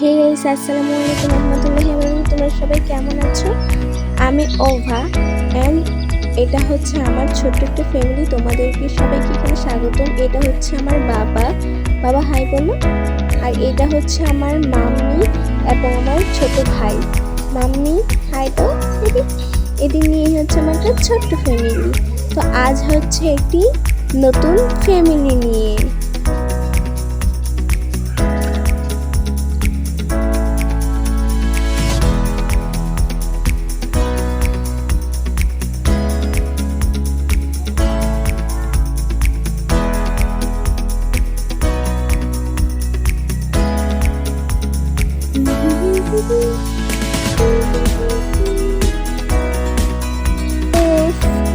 Hey guys, আসসালামু আলাইকুম রহমতুল্লাহি ওয়া তোমরা সবাই কেমন আছো? আমি ওভা অ্যান্ড এটা হচ্ছে আমার ছোট্ট একটা ফ্যামিলি তোমাদেরকে সবাইকে এখানে স্বাগতম। এটা হচ্ছে আমার বাবা। বাবা হাই বলো। আর এটা হচ্ছে আমার মাম্মি এবং আমার ছোট ভাই। মাম্মি হাই তো এদিকে নিয়ে হচ্ছে আমার একটা ছোট্ট ফ্যামিলি তো আজ হচ্ছে একটি নতুন ফ্যামিলি নিয়ে।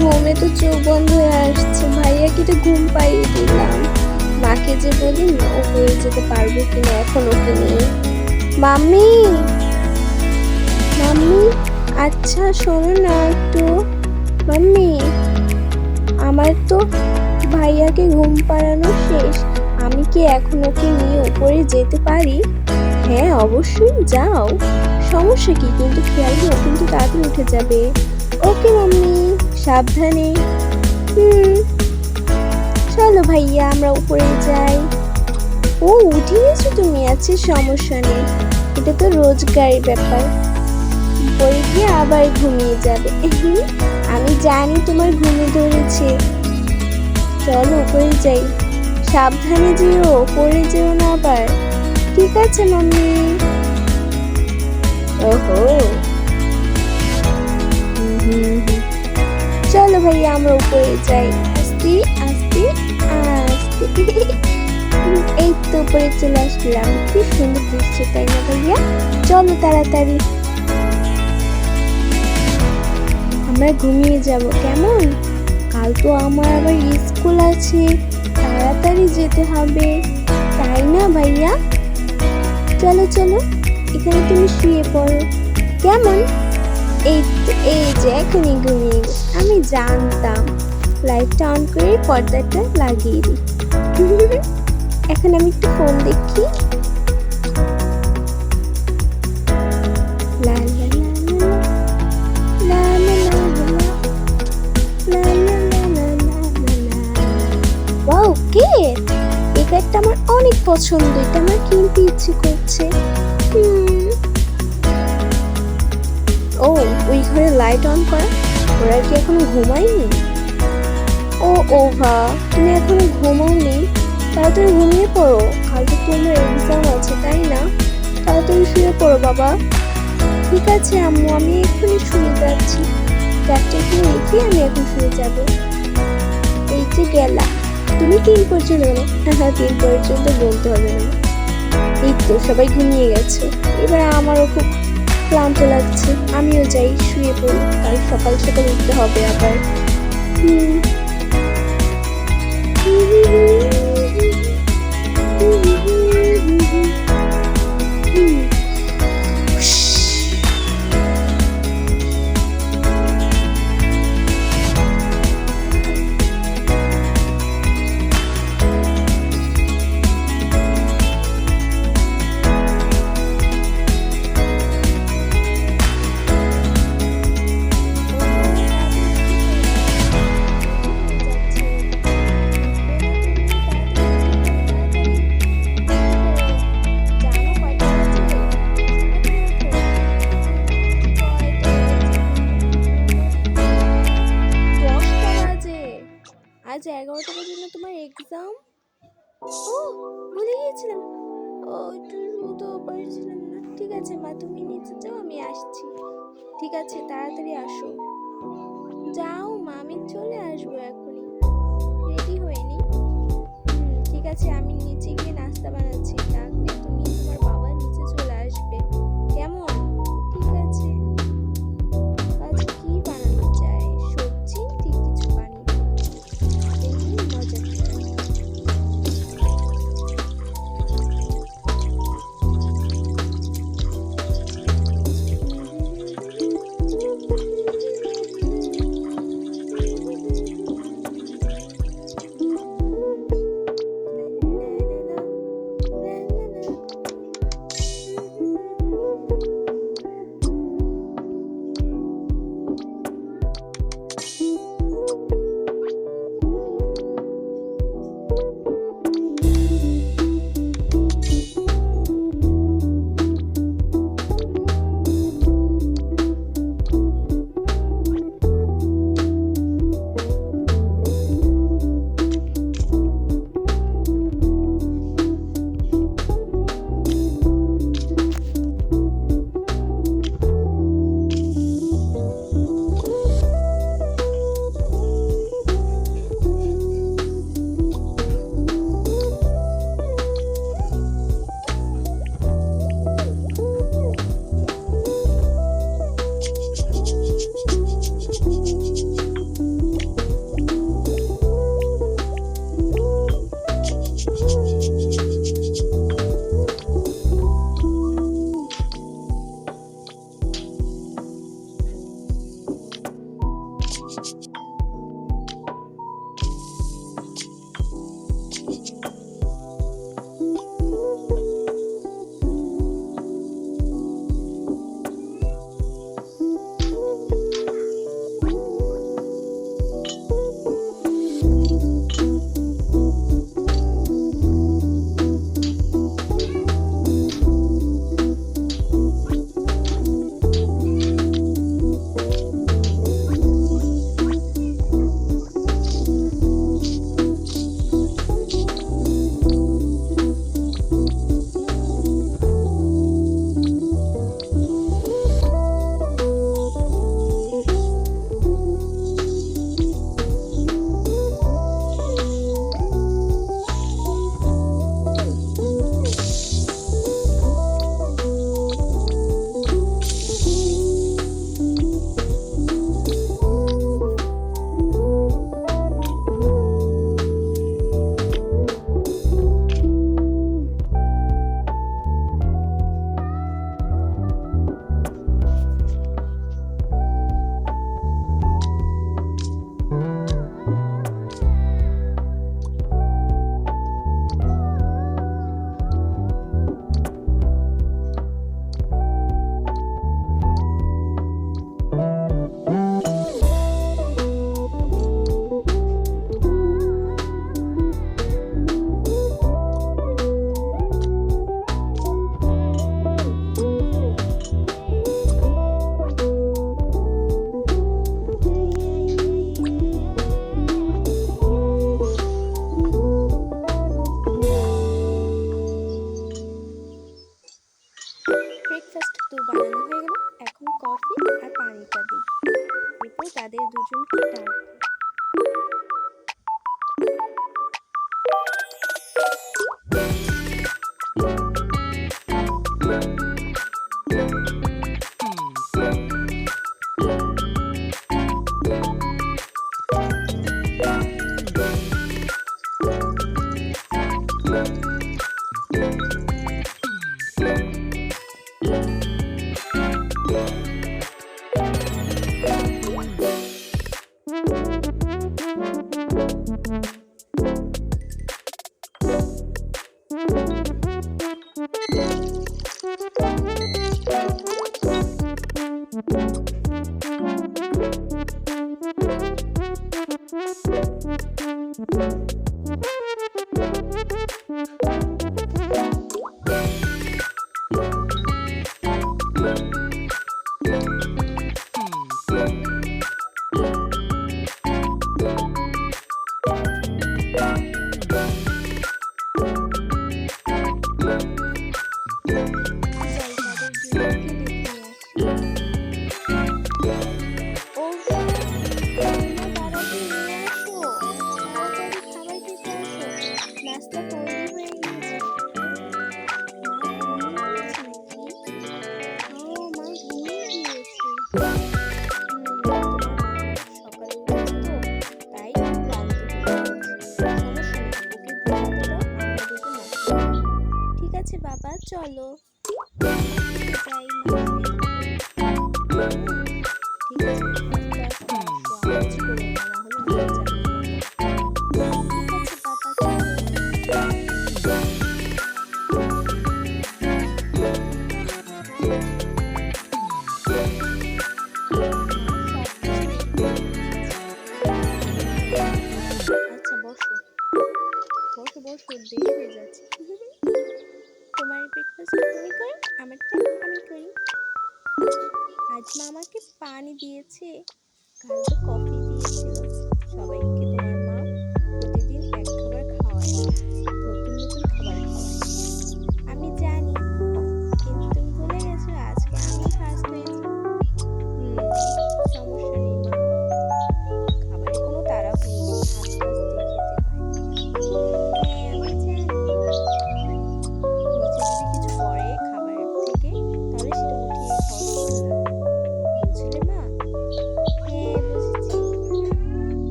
ঘুমে তো চোখ বন্ধ হয়ে আসছে। ভাইয়াকে তো ঘুম পাইয়ে দিলাম। মাকে যে বলি ও হয়ে যেতে পারবে কিনা এখন ওকে নিয়ে। মাম্মি! মাম্মি! আচ্ছা শোনো না একটু। মাম্মি! আমার তো ভাইয়াকে ঘুম পাড়ানো শেষ। আমি কি এখন ওকে নিয়ে উপরে যেতে পারি? হ্যাঁ অবশ্যই যাও। সমস্যা কি? কিন্তু খেয়াল রেখো, কিন্তু তাড়াতাড়ি উঠে যাবে। ওকে মাম্মি সাবধানে। হুম। চলো ভাইয়া আমরা উপরে যাই। ও উঠে গেছো তুমি? আছে সমস্যা নেই। এটা তো রোজগারের ব্যাপার। উপরে গিয়ে আবার ঘুমিয়ে যাবে। আমি জানি তোমার ঘুমে ধরেছে। চলো উপরে যাই। সাবধানে যেও পড়ে যেও না আবার। ঠিক আছে, মাম্মি। ওহো। চলো ভাইয়া, আমরা উপরে যাই। আস্তে আস্তে আস্তে। এই তো উপরে চলে আসলাম। কি সুন্দর দৃশ্য, তাই না ভাইয়া? চলো তাড়াতাড়ি। আমরা ঘুমিয়ে যাব, কেমন? কাল তো আমার আবার স্কুল আছে, তাড়াতাড়ি যেতে হবে। তাই না ভাইয়া? চলো চলো। এখানে তুমি শুয়ে পড়ো। কেমন? এই এই যে, এখনই ঘুমিয়ে। আমি জানতাম লাইটটা অন করে পর্দাটা লাগিয়ে দিই। এখন আমি একটু ফোন দেখি। পছন্দ, এটা আমার কিনতে ইচ্ছে করছে। ও, ওই ঘরে লাইট অন করা? ওরা কি এখনও ঘুমায়নি? ও ও ওভা তুমি এখনও ঘুমাওনি? তাড়াতাড়ি ঘুমিয়ে পড়ো। কাল তো তোমার এক্সাম আছে, তাই না? তাড়াতাড়ি শুয়ে পড়ো, বাবা। ঠিক আছে, আম্মু, আমি এক্ষুনি শুয়ে যাচ্ছি। চারটে রেখে আমি এখন শুয়ে যাব। এই যে গেলাম। তুমি তিন পর্যন্ত বলো হ্যাঁ তিন পর্যন্ত বলতে হবে না। এই তো সবাই ঘুমিয়ে গেছে। এবার আমারও খুব ক্লান্ত লাগছে। আমিও যাই, শুয়ে পড়ি। কাল সকাল সকাল উঠতে হবে আবার। হুম। নিচে যাও আমি আসছি। ঠিক আছে, তাড়াতাড়ি আসো। যাও মা, আমি চলে আসব এখনই। রেডি হয়ে নি? ঠিক আছে, আমি নিচে গিয়ে নাস্তা বানাচ্ছি। না তুমি তোমার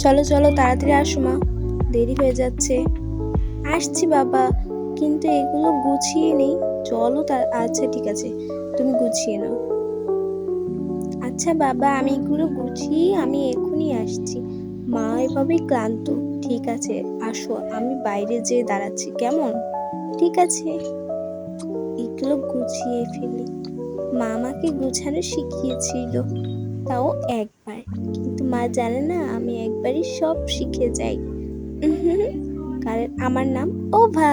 চলো চলো, তাড়াতাড়ি আসো মা। দেরি হয়ে যাচ্ছে। আসছি বাবা, কিন্তু এগুলো গুছিয়ে নেই। চলো তার আচ্ছা ঠিক আছে, তুমি গুছিয়ে নাও। আচ্ছা বাবা, আমি এগুলো গুছিয়ে আমি এখনই আসছি। মা এভাবেই ক্লান্ত। ঠিক আছে, আসো, আমি বাইরে যেয়ে দাঁড়াচ্ছি, কেমন? ঠিক আছে। এগুলো গুছিয়ে ফেলি। মা আমাকে গুছানো শিখিয়েছিল, তাও একবার। কিন্তু মা জানে না একবারই সব শিখে যাই। কারণ আমার নাম ওভা।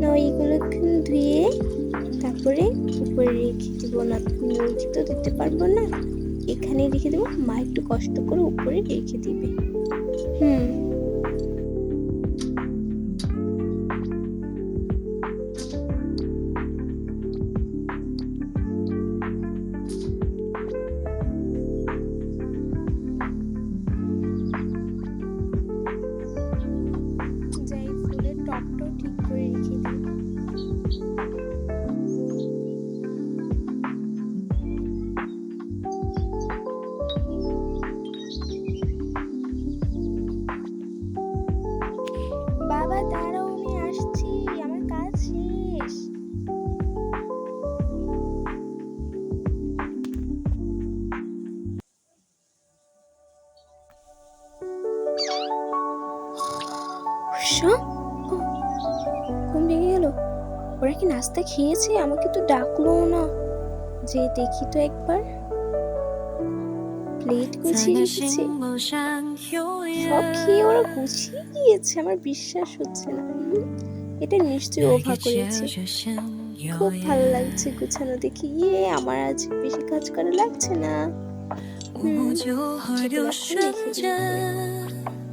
না এইগুলো ধুয়ে তারপরে উপরে রেখে দেবো না রেখে তো দিতে পারব না। এখানে রেখে দেবো, মা একটু কষ্ট করে উপরে রেখে দিবে। হুম। ভাতটা খেয়েছে আমাকে তো ডাকলো না। যে দেখি তো একবার। প্লেট গুছিয়ে রেখেছে সব খেয়ে ওরা গুছিয়ে গিয়েছে আমার বিশ্বাস হচ্ছে না। এটা নিশ্চয়ই ওভা করেছে খুব ভালো লাগছে গুছানো দেখি। ইয়ে আমার আজ বেশি কাজ করা লাগছে না। হুম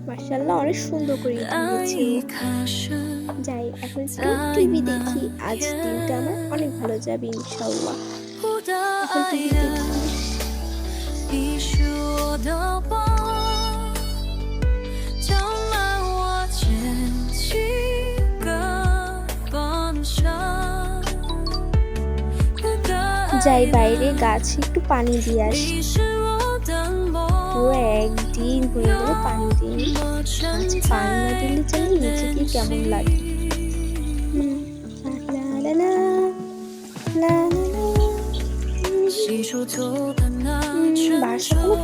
মার্শাল্লাহ অনেক সুন্দর করে যাই এখন টিভি দেখি আজ দিনটা আমার অনেক ভালো যাবে ইনশাল্লাহ যাই বাইরে গাছে একটু পানি দিয়ে আসি। পুরো একদিন হয়ে গেল পানি দিইনি আজ আচ্ছা, পানি না দিলে জানি নিজেকে কেমন লাগে। বাসগুলো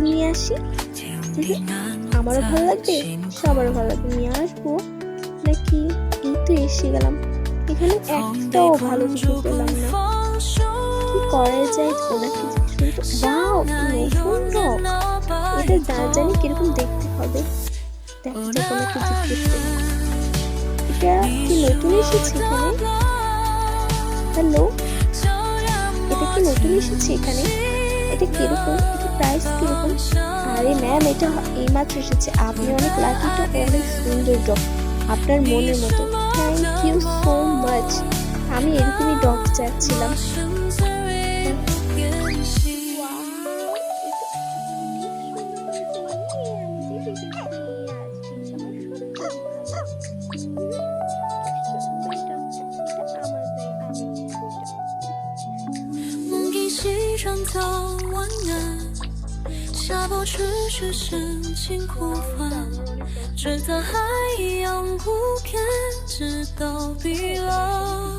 নিয়ে আসি। আমারও ভালো লাগবে, সবারও ভালো লাগবে। নিয়ে আসব। নাকি এই এসে গেলাম। এখানে একটাও ভালো কিছু পেলাম না। 放手。করা যায় ওনাকে এটা জানি কীরকম দেখতে হবে। এটা নতুন এসেছে এখানে? হ্যালো? এটা নতুন এখানে? এটা কীরকম? প্রাইস কীরকম? আরে ম্যাম এটা এসেছে। আপনি অনেক লাকি এটা অনেক সুন্দর ডগ আপনার মনের মতো। থ্যাংক ইউ সো মাচ আমি এরকমই ডগ চাচ্ছিলাম। 梦给西山早晚安，下播持续深情呼唤，只在海洋无边，直到碧浪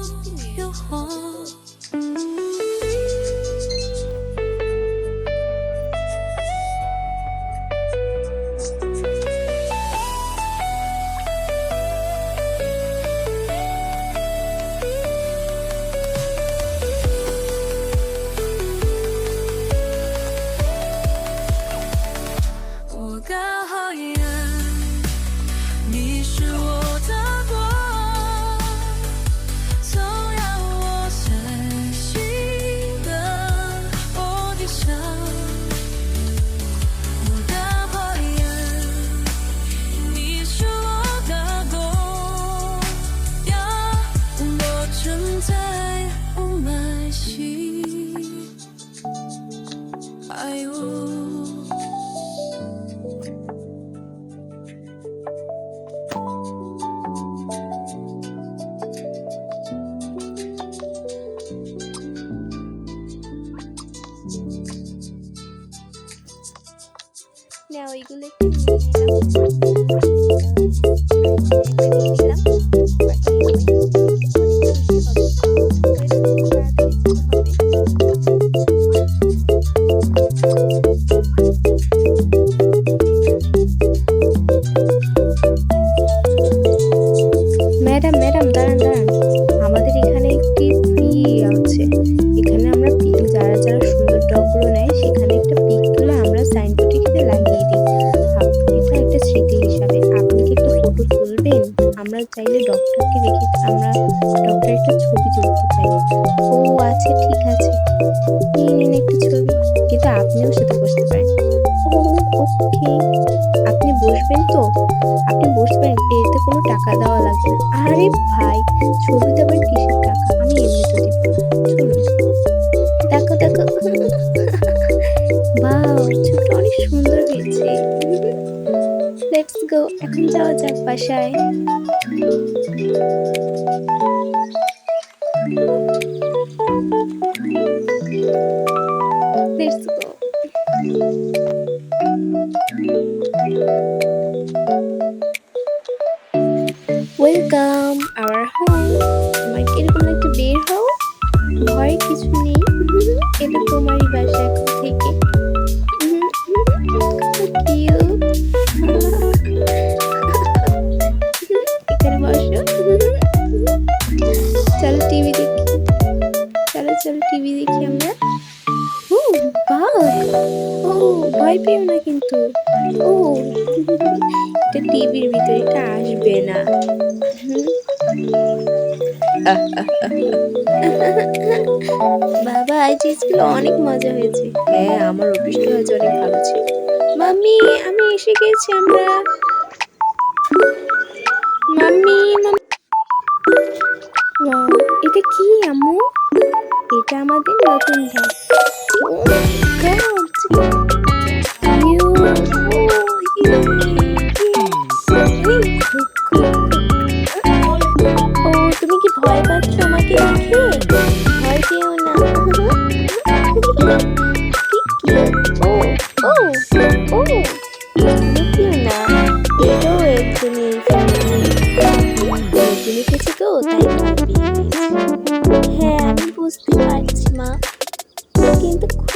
বাবা আজ স্কুলে অনেক মজা হয়েছে। হ্যাঁ আমার অফিসটা আজ অনেক ভালো ছিল। মাম্মি আমি এসে গেছি আমরা। মাম্মি এটা কি আম্মু? এটা আমাদের নতুন ঘর। তুমি কি ভয় পাচ্ছ আমাকে দেখে? Facebook.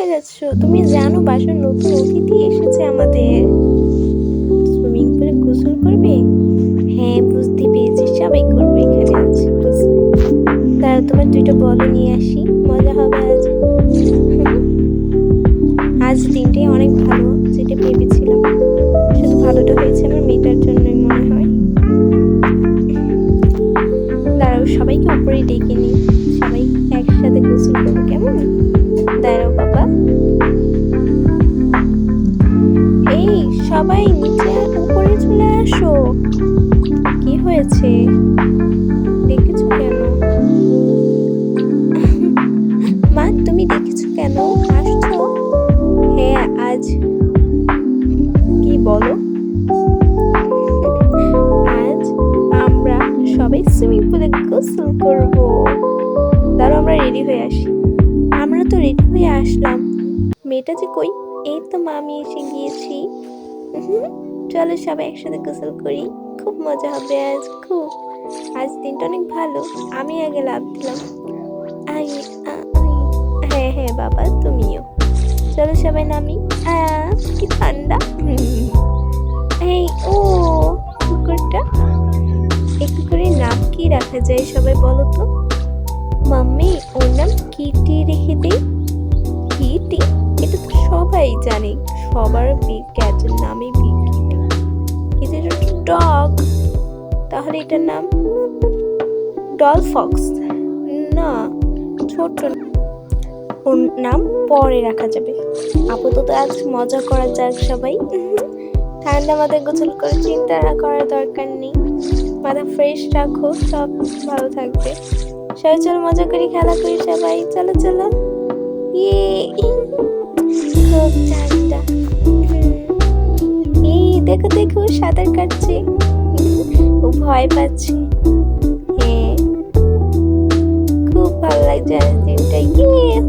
কোথায় যাচ্ছ। তুমি জানো বাসার নতুন অতিথি এসেছে আমাদের। সুইমিং পুলে গোসল করবে? হ্যাঁ বুঝতে পেরেছি। সবাই করবে এখানে। আছে তারা তোমার দুইটা বল নিয়ে আসি। মজা হবে আজ। আজ দিনটাই অনেক ভালো। চলো সবাই একসাথে গোসল করি। খুব মজা হবে আজ, খুব। আজ দিনটা অনেক ভালো, আমি আগে লাভ দিলাম। আই হ্যাঁ হ্যাঁ বাবা, তুমিও। চলো সবাই নামি। কি ঠান্ডা। এই, ও, কুকুরটা। এই কুকুরের নাম কি রাখা যায় সবাই বলো তো? মাম্মি, ওর নাম কিটি রেখে দেই কিটি? এটা তো সবাই জানে, সবার বিগ ক্যাটের নামই কিন্তু এটা ডগ। তাহলে এটার নাম ডল ফক্স। না, ছোট ওর নাম পরে রাখা যাবে। আপাতত আজ মজা করা যাক সবাই। ঠান্ডা মাথায় গোসল করে চিন্তা করার দরকার নেই। মাথা ফ্রেশ রাখো, সব ভালো থাকবে। সবাই চলো মজা করি, খেলা করি সবাই। চলো চলো। ইয়ে খুব। এই দেখো দেখো, সাঁতার কাটছে। ও ভয় পাচ্ছে। হ্যাঁ। খুব ভালো লাগছে আজ ইয়ে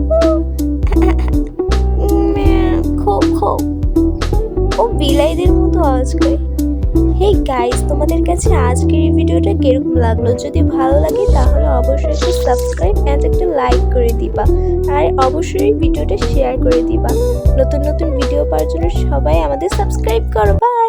ও বিলাইদের মতো আওয়াজ করে। হেই গাইস তোমাদের কাছে আজকের এই ভিডিওটা কীরকম লাগল? যদি ভালো লাগে, তাহলে অবশ্যই একটা সাবস্ক্রাইব অ্যান্ড একটা লাইক করে দিবা। আর অবশ্যই ভিডিওটা শেয়ার করে দিবা। নতুন নতুন ভিডিও পাওয়ার জন্য সবাই আমাদের সাবস্ক্রাইব করো। বাই